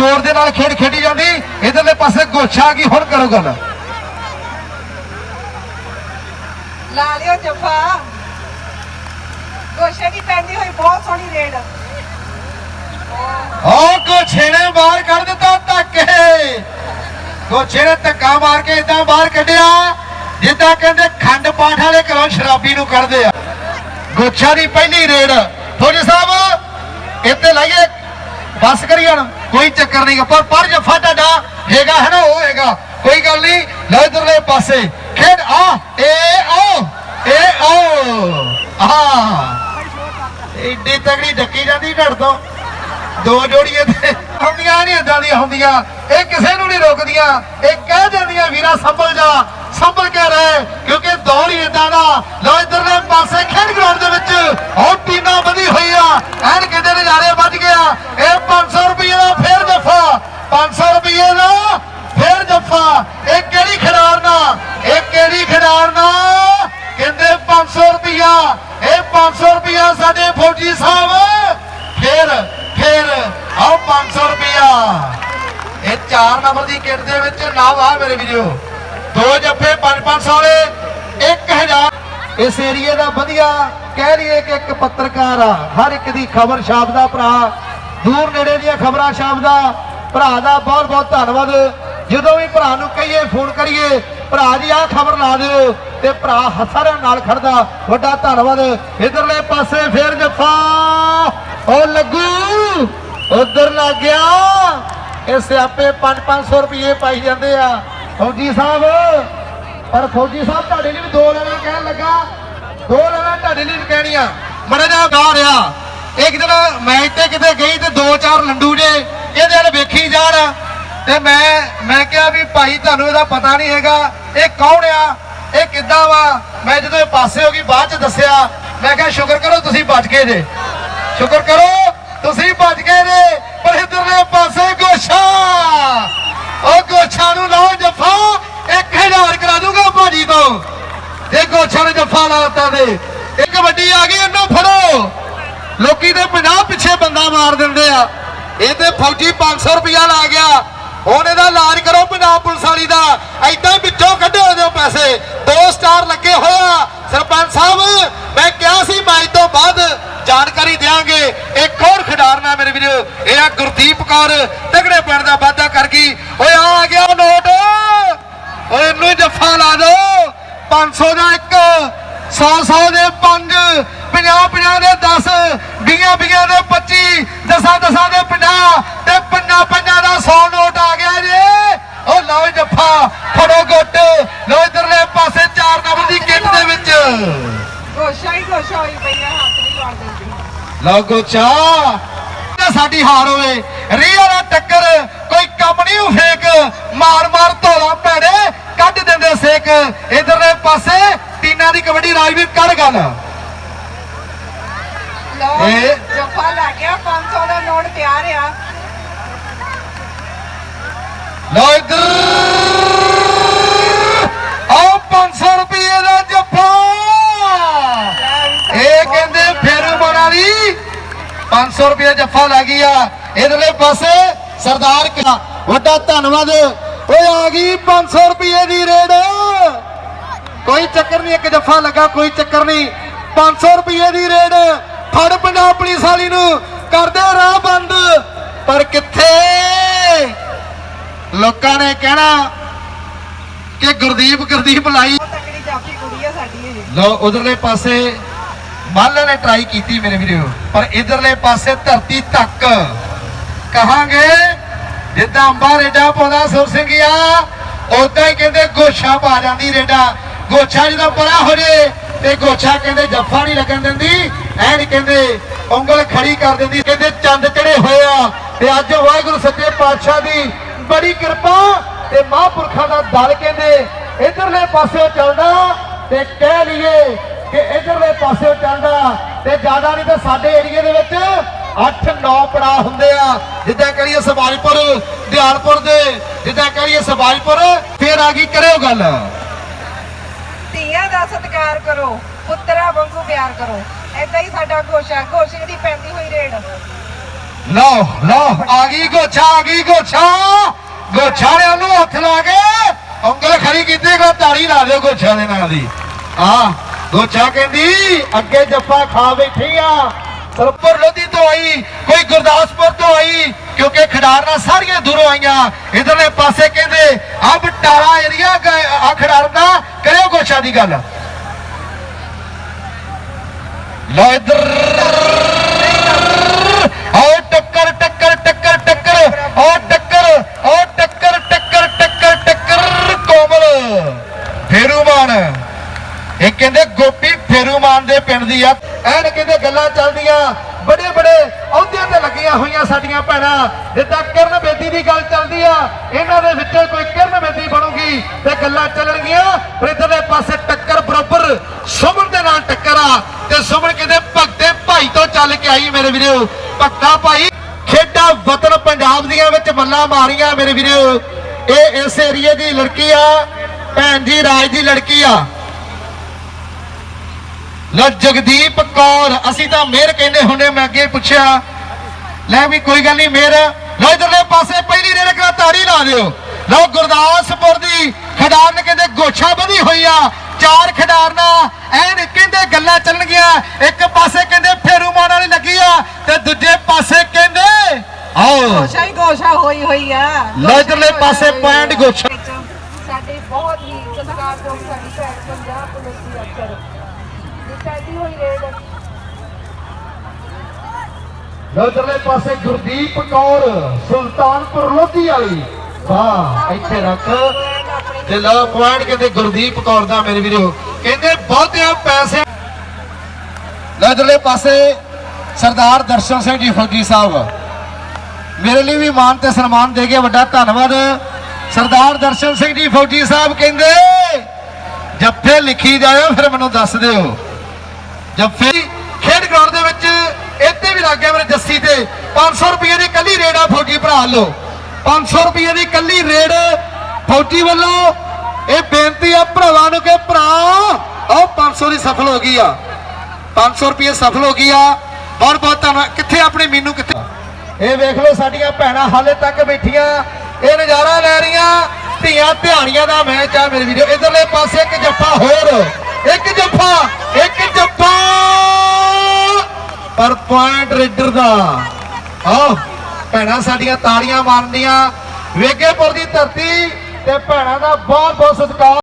ਜ਼ੋਰ ਦੇ ਨਾਲ ਖੇਡ ਖੇਡੀ ਜਾਂਦੀ। ਇਧਰਲੇ ਪਾਸੇ ਗੋਛਾ ਗਈ ਹੁਣ ਕਰੋ ਗੱਲ। ਲਾ ਲਿਓ ਜੱਫਾ। ਗੋਸ਼ੇ ਦੀ ਪੈਂਦੀ ਹੋਈ ਬਹੁਤ ਸੋਹਣੀ ਰੇਡ। ਓ ਗੋਛੇ ਨੇ ਬਾਹਰ ਕੱਢ ਦਿੱਤਾ ਧੱਕੇ। ਗੋਛੇ ਨੇ ਧੱਕਾ ਮਾਰ ਕੇ ਇਦਾਂ ਬਾਹਰ ਕੱਢਿਆ ਜਿੱਦਾਂ ਕਹਿੰਦੇ ਖੰਡ ਪਾਠ ਵਾਲੇ ਘਰੋਂ ਸ਼ਰਾਬੀ ਨੂੰ ਕੱਢਦੇ ਆ। ਗੋਛਾ ਦੀ ਪਹਿਲੀ ਰੇਡ। ਫੌਜੀ ਸਾਹਿਬ ਇੱਥੇ ਲਾਈਏ ਬਸ ਕਰੀ ਜਾਣ, ਕੋਈ ਚੱਕਰ ਨਹੀਂ ਪਰ ਪਰ ਜਫਾ ਤੁਹਾਡਾ। ਹੈਗਾ ਹੈ ਨਾ, ਉਹ ਹੈਗਾ। ਕੋਈ ਗੱਲ ਨਹੀਂ ਲਓ ਇਧਰਲੇ ਪਾਸੇ। ਖੇਡ, ਆ, ਏ ਆਓ ਏ ਆਓ ਆ ਏਡੀ ਤਗੜੀ ਡੱਕੀ ਜਾਂਦੀ ਢੜ ਤੋਂ। ਦੋ ਜੋੜੀਆਂ ਤੇ ਹੁੰਦੀਆਂ ਨਹੀਂ ਇਦਾਂ ਦੀਆਂ ਹੁੰਦੀਆਂ। ਇਹ ਕਿਸੇ ਨੂੰ ਨਹੀਂ ਰੋਕਦੀਆਂ। ਇਹ ਕਹਿ ਦਿੰਦੀਆਂ, ਵੀਰਾ, ਸੰਭਲ ਜਾ, ਸੰਭਲ ਕੇ ਰਹਿ, ਕਿਉਂਕਿ ਦੌੜ ਹੀ ਇਦਾਂ ਦਾ। ਲੋ ਇਧਰਲੇ ਪਾਸੇ ਖੇਡ ਗਰਾਊਂਡ ਦੇ ਵਿੱਚ ਉਹ ਟੀਮਾਂ ਵਧੀ ਹੋਈ ਆ। ਐਨ ਕਿਤੇ ਨਜ਼ਾਰੇ ਵੱਜ ਗਿਆ ਇਹ 500 ਰੁਪਏ ਦਾ ਫੇਰ ਜਫਾ 500 ਰੁਪਏ ਦਾ ਫੇਰ ਜਫਾ ਇਹ ਕਿਹੜੀ ਖਿਡਾਰਨਾ ਇਹ ਕਿਹੜੀ ਖਿਡਾਰਨਾ ਕਹਿੰਦੇ 500 ਰੁਪਿਆ ਇਹ 500 ਰੁਪਿਆ ਸਾਡੇ ਫੌਜੀ ਸਾਹਿਬ ਫੇਰ ਫੇਰ ਆਓ 500 ਰੁਪਿਆ ਇਹ 4 ਨੰਬਰ ਦੀ ਕਿੱਟ ਦੇ ਵਿੱਚ ਨਾ ਵਾ ਮੇਰੇ ਵੀਡੀਓ ਦੋ ਜੱਫੇ 5-500 ਵਾਲੇ 1000 ਇਸ ਏਰੀਏ ਦਾ ਵਧੀਆ ਕਹਿ ਲਈਏ ਕਿ ਇੱਕ ਪੱਤਰਕਾਰ ਆ, ਹਰ ਇੱਕ ਦੀ ਖਬਰ ਛਾਪਦਾ ਭਰਾ, ਦੂਰ ਨੇੜੇ ਦੀਆਂ ਖਬਰਾਂ ਛਾਪਦਾ ਭਰਾ ਦਾ ਬਹੁਤ ਬਹੁਤ ਧੰਨਵਾਦ। ਜਦੋਂ ਵੀ ਭਰਾ ਨੂੰ ਕਹੀਏ, ਫੋਨ ਕਰੀਏ, ਭਰਾ ਜੀ ਆਹ ਖਬਰ ਲਾ ਦਿਓ ਤੇ ਭਰਾ ਹਸਾਰਿਆਂ ਨਾਲ ਖੜਦਾ, ਵੱਡਾ ਧੰਨਵਾਦ। ਇਧਰਲੇ ਪਾਸੇ ਫੇਰ ਜੱਫਾ, ਉਹ ਲੱਗੂ, ਉਧਰ ਲੱਗ ਗਿਆ। ਇਹ ਸਿਆਪੇ 5-500 ਰੁਪਏ ਪਾਈ ਜਾਂਦੇ ਆ। ਫੌਜੀ ਸਾਹਿਬ, ਪਰ ਫੌਜੀ ਸਾਹਿਬ ਤੁਹਾਡੇ ਲਈ ਵੀ ਦੋ ਲੈਣਾ ਕਹਿਣ ਲੱਗਾ। ਦੋ ਲੈਣਾ ਤੁਹਾਡੇ ਲਈ ਵੀ ਕਹਿਣੀਆਂ। ਮੜਾ ਜਾ ਗਾ ਰਿਹਾ ਇੱਕ ਦਿਨ ਮੈਚ ਤੇ ਕਿਤੇ ਗਈ ਤੇ ਦੋ ਚਾਰ ਲੰਡੂ ਜੇ ਇਹਦੇ ਵੱਲ ਵੇਖੀ ਜਾਣ। ਤੇ ਮੈਂ ਮੈਂ ਕਿਹਾ ਵੀ ਭਾਈ ਤੁਹਾਨੂੰ ਇਹਦਾ ਪਤਾ ਨਹੀਂ ਹੈਗਾ, ਇਹ ਕੌਣ ਆ, ਇਹ ਕਿੱਦਾਂ ਵਾ? ਮੈਂ ਜਦੋਂ ਇਹ ਪਾਸੇ ਹੋ ਗਈ, ਬਾਅਦ ਚ ਦੱਸਿਆ, ਮੈਂ ਕਿਹਾ, ਸ਼ੁਕਰ ਕਰੋ ਤੁਸੀਂ ਬਚ ਗਏ ਜੇ। ਸ਼ੁਕਰ ਕਰੋ ਤੁਸੀਂ ਬਚ ਗਏ ਜੇ ਪਰ ਇਧਰਲੇ ਪਾਸੇ ਗੋਸ਼ਾ ਉਹ ਗੋਛਾ ਨੂੰ ਲਾਓ ਜੱਫਾ 1000 ਕਰਾ ਦੂੰਗਾ ਭਾਜੀ ਤੋਂ। ਇਹ ਗੋਛਾ ਨੂੰ ਜੱਫਾ ਲਾਤਾ ਦੇ ਇੱਕ ਵੱਡੀ ਆ ਗਈ, ਇਹਨੂੰ ਫੜੋ। ਲੋਕੀ ਤੇ 50 ਪਿੱਛੇ ਬੰਦਾ ਮਾਰ ਦਿੰਦੇ ਆ। ਇਹ ਤੇ ਫੌਜੀ 500 ਰੁਪਇਆ ਲਾ ਗਿਆ। ਹੁਣ ਇਹਦਾ ਇਲਾਜ ਕਰੋ, ਪੰਜਾਬ ਪੁਲਿਸ ਵਾਲੀ ਦਾ। ਐਦਾਂ ਵਿੱਚੋਂ ਕੱਢੋ ਇਹਦੇ ਪੈਸੇ। ਦੋ ਸਟਾਰ ਲੱਗੇ ਹੋਇਆ ਸਰਪੰਚ ਸਾਹਿਬ, ਮੈਂ ਕਿਹਾ ਸੀ ਮੈਚ ਤੋਂ ਬਾਅਦ ਜਾਣਕਾਰੀ ਦਿਆਂਗੇ। ਇੱਕ ਹੋਰ ਖਿਡਾਰਨਾ ਮੇਰੇ ਵੀਰੋ, ਇਹ ਆ ਗੁਰਦੀਪ ਕੌਰ। ਤਗੜੇ ਪਿੰਡ ਦਾ ਵਾਅਦਾ ਕਰ ਗਈ। ਓਏ, ਆ ਗਿਆ ਨੋਟ। ਓਏ, ਇਹਨੂੰ ਜੱਫਾ ਲਾ ਦੋ। 500 ਦਾ ਇੱਕ 100 100 ਦੇ 5 50 50 ਦੇ 10 20 20 ਦੇ 25 10 10 ਦੇ 50 ਤੇ 5 5 ਦਾ 100 ਨੋਟ ਆ ਗਿਆ ਜੇ ਉਹ ਲਓ ਜੱਫਾ ਫੜੋ ਗੁੱਟ ਲਓ ਇਧਰਲੇ ਪਾਸੇ 4 ਨੰਬਰ ਦੀ ਕਿੱਟ ਦੇ ਵਿੱਚ ਗੋਸ਼ਾ ਹੀ ਗੋਸ਼ਾ ਹੋਈ ਪਈ ਆ ਹੱਥ ਨਹੀਂ ਲਾਉਣ ਦਿੰਦੀ ਲਓ ਗੋਚਾ। ਸਾਡੀ ਹਾਰ ਹੋਵੇ। ਰੀਅਲ ਟੱਕਰ। ਕੋਈ ਕੰਮ ਨਹੀਂ ਉਹ ਫੇਕ। ਮਾਰ ਮਾਰ ਧੋਲਾ ਭੈੜੇ ਕੱਢ ਦਿੰਦੇ ਸੇਕ। ਇਧਰਲੇ ਪਾਸੇ ਟੀਨਾ ਦੀ ਕਬੱਡੀ ਰਾਜਵੀਰ ਕੱਢ ਗੱਲ। ਲਓ ਜੱਫਾ ਲੱਗ ਗਿਆ 500 ਦਾ ਨੋਟ ਤਿਆਰ ਆ। ਲਓ ਇਧਰ। 500 ਰੁਪਏ ਜੱਫਾ ਲੱਗ ਗਿਆ ਇਧਰਲੇ ਪਾਸੇ ਸਰਦਾਰ ਕਾ ਵੱਡਾ ਧੰਨਵਾਦ। ਓਏ ਆ ਗਈ 500 ਰੁਪਏ ਦੀ ਰੇਡ। ਕੋਈ ਚੱਕਰ ਨਹੀਂ ਇੱਕ ਜੱਫਾ ਲੱਗਾ ਕੋਈ ਚੱਕਰ ਨਹੀਂ। 500 ਰੁਪਏ ਦੀ ਰੇਡ। ਫੜ ਪੰਜਾਬ ਪੁਲਿਸ ਵਾਲੀ ਨੂੰ। ਕਰਦੇ ਰਾਹ ਬੰਦ। ਪਰ ਕਿੱਥੇ? ਲੋਕਾਂ ਨੇ ਕਹਿਣਾ ਕਿ ਗੁਰਦੀਪ ਗੁਰਦੀਪ ਲਾਈ। ਬਹੁਤ ਤਕੜੀ ਜਾਫੀ ਕੁੜੀ ਆ ਸਾਡੀ ਇਹ। ਲੋ ਉਧਰਲੇ ਪਾਸੇ ਮਾਲਾ ਨੇ ਟਰਾਈ ਕੀਤੀ ਮੇਰੇ ਵੀਰੋ, ਪਰ ਇਧਰਲੇ ਪਾਸੇ ਧਰਤੀ ਤੱਕ। ਕਹਾਂਗੇ, ਜਿੱਦਾਂ ਅੰਬਾ ਰੇਡਾ ਪਾਉਂਦਾ ਸੁਰ ਸਿੰਘ ਉਦਾਂ ਹੀ ਕਹਿੰਦੇ ਗੋਛਾ ਪਾ ਜਾਂਦੀ ਰੇਡਾ। ਗੋਛਾ ਜਦੋਂ ਪਰਾ ਹੋ ਜੇ, ਤੇ ਗੋਛਾ ਕਹਿੰਦੇ ਜੱਫਾ ਨਹੀਂ ਲੱਗਣ ਦਿੰਦੀ, ਐ ਨਹੀਂ ਕਹਿੰਦੇ ਉਂਗਲ ਖੜੀ ਕਰ ਦਿੰਦੀ, ਕਹਿੰਦੇ ਚੰਦ ਚੜੇ ਹੋਏ ਆ। ਤੇ ਅੱਜ ਵਾਹਿਗੁਰੂ ਸੱਚੇ ਪਾਤਸ਼ਾਹ ਦੀ ਬੜੀ ਕਿਰਪਾ, ਤੇ ਮਹਾਂਪੁਰਖਾਂ ਦਾ ਦਲ ਕਹਿੰਦੇ ਇਧਰਲੇ ਪਾਸੇ ਚੱਲਦਾ, ਤੇ ਕਹਿ ਲਈਏ ਕਿ ਇਧਰਲੇ ਪਾਸੇ ਚੱਲਦਾ ਤੇ ਜ਼ਿਆਦਾ ਨਹੀਂ ਤਾਂ ਸਾਡੇ ਏਰੀਏ ਦੇ ਵਿੱਚ 8-9 ਪੜਾ ਹੁੰਦੇ ਆ। ਜਿੱਦਾਂ ਕਰੀਏ ਸਵਾਜਪੁਰ ਦਿਆਲਪੁਰ ਦੇ ਜਿੱਦਾਂ ਕਰੀਏ ਸਵਾਜਪੁਰ ਫੇਰ ਆ ਗਈ ਕਰਿਓ ਗੱਲ। ਧੀਆਂ ਦਾ ਸਤਿਕਾਰ ਕਰੋ ਪੁੱਤਰਾ ਵਾਂਗੂ ਪਿਆਰ ਕਰੋ। ਐਦਾਂ ਹੀ ਸਾਡਾ ਗੋਸ਼ਾ ਗੋਸ਼ੇ ਦੀ ਪੈਂਦੀ ਹੋਈ ਰੇਡ। ਲਓ ਲਓ ਆ ਗਈ ਗੋਛਾ ਆ ਗਈ ਗੋਛਾ ਗੋਛਾ ਨੇ ਉਹਨੂੰ ਹੱਥ ਲਾ ਕੇ ਉਂਗਲ ਖੜੀ ਕੀਤੀ ਕੋ ਤਾੜੀ ਲਾ ਦਿਓ ਗੋਛਾ ਦੇ ਨਾਲ ਦੀ। ਆ। ਗੋਛਾ ਕਹਿੰਦੀ, ਅੱਗੇ ਜੱਫਾ ਖਾ ਬੈਠੀ ਆ। ਸਰਪੁਰ ਲੋਧੀ ਤੋਂ ਆਈ, ਕੋਈ ਗੁਰਦਾਸਪੁਰ ਤੋਂ ਆਈ, ਕਿਉਂਕਿ ਖਿਡਾਰਨਾ ਸਾਰੀਆਂ ਦੂਰੋਂ ਆਈਆਂ। ਇਧਰਲੇ ਪਾਸੇ ਕਹਿੰਦੇ ਆ ਬਟਾਲਾ ਏਰੀਆ ਆ ਖਿਡਾਰਨਾ ਕਰਿਓ ਗੋਸ਼ਾ ਦੀ ਗੱਲ। ਲਓ, ਇੱਧਰ ਆਓ ਟੱਕਰ ਟੱਕਰ ਟੱਕਰ ਟੱਕਰ ਆਓ ਟੱਕਰ ਆਓ ਟੱਕਰ ਟੱਕਰ ਟੱਕਰ ਟੱਕਰ ਕੋਮਲ ਫੇਰੂਮਾਨ ਇਹ ਕਹਿੰਦੇ ਗੋਪੀ ਫੇਰੂਮਾਨ ਦੇ ਆ। ਐਨ ਕਹਿੰਦੇ ਗੱਲਾਂ ਚੱਲਦੀਆਂ, ਬੜੇ ਬੜੇ ਅਹੁਦਿਆਂ ਤੇ ਲੱਗੀਆਂ ਹੋਈਆਂ ਸਾਡੀਆਂ ਭੈਣਾਂ। ਜਿੱਦਾਂ ਕਿਰਨ ਬੇਦੀ ਦੀ ਗੱਲ ਚੱਲਦੀ ਆ, ਇਹਨਾਂ ਦੇ ਵਿੱਚੋਂ ਕੋਈ ਕਿਰਨ ਬੇਦੀ ਬਣੂਗੀ ਤੇ ਗੱਲਾਂ ਚੱਲਣਗੀਆਂ। ਪਰ ਇਧਰਲੇ ਪਾਸੇ ਟੱਕਰ ਬਰਾਬਰ, ਸੁਮਨ ਦੇ ਨਾਲ ਟੱਕਰ ਆ ਤੇ ਸੁਮਨ ਕਿਤੇ ਭਗਤੇ ਭਾਈ ਤੋਂ ਚੱਲ ਕੇ ਆਈ ਮੇਰੇ ਵੀਰੋ। ਭਗਤਾ ਭਾਈ, ਖੇਡਾਂ ਵਤਨ ਪੰਜਾਬ ਦੀਆਂ ਵਿੱਚ ਬੱਲਾ ਮਾਰੀਆਂ ਮੇਰੇ ਵੀਰੋ। ਇਹ ਇਸ ਏਰੀਏ ਦੀ ਲੜਕੀ ਆ, ਭੈਣ ਜੀ ਰਾਜ ਦੀ ਲੜਕੀ ਆ। ਲੋ ਜਗਦੀਪ ਕੌਰ ਅਸੀਂ ਤਾਂ ਮਿਹਰ ਕਹਿੰਦੇ ਹੁੰਦੇ ਮੈਂ ਅੱਗੇ ਪੁੱਛਿਆ। ਲੈ ਵੀ ਕੋਈ ਗੱਲ ਨਹੀਂ ਮਿਹਰ ਲੋ ਇਧਰਲੇ ਪਾਸੇ ਪਹਿਲੀ ਰੇਲ ਕਰਾ ਤਾੜੀ ਲਾ ਦਿਓ। ਲੋ ਗੁਰਦਾਸਪੁਰ ਦੀ ਖਿਡਾਰਨ ਕਹਿੰਦੇ ਗੋਛਾ ਵਧੀ ਹੋਈ ਆ। ਚਾਰ ਖਿਡਾਰਨਾ ਐਨ ਕਹਿੰਦੇ ਗੱਲਾਂ ਚੱਲਣਗੀਆਂ। ਇੱਕ ਪਾਸੇ ਕਹਿੰਦੇ ਫੇਰੂਮਾਨ ਵਾਲੀ ਲੱਗੀ ਆ ਤੇ ਦੂਜੇ ਪਾਸੇ ਕਹਿੰਦੇ ਆਓ ਗੋਸ਼ਾ ਹੀ ਗੋਸ਼ਾ ਹੋਈ ਹੋਈ ਆ। ਲਓ ਇੱਧਰਲੇ ਪਾਸੇ ਪੁਆਇੰਟ ਗੋਸ਼ਾ। ਸਾਡੇ ਬਹੁਤ ਹੀ ਸਤਿਕਾਰਯੋਗ ਸਾਡੀ ਭੈਣ ਪੰਜਾਬ ਪੁਲਿਸ ਦੀ ਅਫਸਰ। ਵਿਚਾਰਦੀ ਹੋਈ ਰੇਡ ਲੋ ਪਾਸੇ ਗੁਰਦੀਪ ਕੌਰ, ਸੁਲਤਾਨਪੁਰ ਲੋਧੀ ਵਾਲੀ। ਵਾਹ, ਇੱਥੇ ਰੱਖ। ਤੇ ਲੋ ਪੁਆਇੰਟ ਕਹਿੰਦੇ ਗੁਰਦੀਪ ਕੌਰ ਦਾ, ਮੇਰੇ ਵੀਰੋ। ਕਹਿੰਦੇ ਬਹੁਤਿਆਂ ਪੈਸੇ ਲੋ ਪਾਸੇ ਸਰਦਾਰ ਦਰਸ਼ਨ ਸਿੰਘ ਜੀ ਫੌਜੀ ਸਾਹਿਬ। ਮੇਰੇ ਲਈ ਵੀ ਮਾਨ ਤੇ ਸਨਮਾਨ ਦੇ ਕੇ ਵੱਡਾ ਧੰਨਵਾਦ। ਸਰਦਾਰ ਦਰਸ਼ਨ ਸਿੰਘ ਜੀ ਫੌਜੀ ਸਾਹਿਬ ਕਹਿੰਦੇ, ਜੱਫੇ ਲਿਖੀ ਜਾਇਓ, ਫਿਰ ਮੈਨੂੰ ਦੱਸ ਦਿਓ। ਜੱਫੇ ਖੇਡ ਗਰਾਊਂਡ ਦੇ ਵਿੱਚ ਇੱਥੇ ਵੀ ਲੱਗ ਗਿਆ ਮੇਰੇ ਜੱਸੀ ਤੇ। 500 ਰੁਪਏ ਦੀ ਕੱਲੀ ਰੇਡ ਆ ਫੌਜੀ ਭਰਾ ਲੋ 500 ਰੁਪਏ ਦੀ ਕੱਲੀ ਰੇਡ ਫੌਜੀ ਵੱਲੋਂ। ਇਹ ਬੇਨਤੀ ਆ ਭਰਾਵਾਂ ਨੂੰ ਕਿ ਭਰਾ ਆਹ 500 ਦੀ ਸਫਲ ਹੋ ਗਈ ਆ। 500 ਰੁਪਏ ਸਫਲ ਹੋ ਗਈ ਆ। ਬਹੁਤ ਬਹੁਤ ਧੰਨਵਾਦ। ਕਿੱਥੇ ਆਪਣੇ ਮੀਨੂ, ਕਿੱਥੇ? ਇਹ ਵੇਖ ਲਓ ਸਾਡੀਆਂ ਭੈਣਾਂ ਹਾਲੇ ਤੱਕ ਬੈਠੀਆਂ। ਇਹ ਨਜ਼ਾਰਾ ਲੈ ਰਹੀਆਂ। ਧੀਆਂ ਧਿਆਣੀਆਂ ਦਾ ਮੈਚ ਆ ਮੇਰੇ ਵੀਡੀਓ ਇਧਰਲੇ ਪਾਸੇ ਇੱਕ ਜੱਫਾ ਹੋਰ ਇੱਕ ਜੱਫਾ ਇੱਕ ਜੱਫਾ ਪਰ ਪੁਆਇੰਟ ਰੇਡਰ ਦਾ। ਆਹ ਭੈਣਾਂ ਸਾਡੀਆਂ ਤਾੜੀਆਂ ਮਾਰਦੀਆਂ ਵੇਗੇਪੁਰ ਦੀ ਧਰਤੀ ਤੇ ਭੈਣਾਂ ਦਾ ਬਹੁਤ ਬਹੁਤ ਸਤਿਕਾਰ।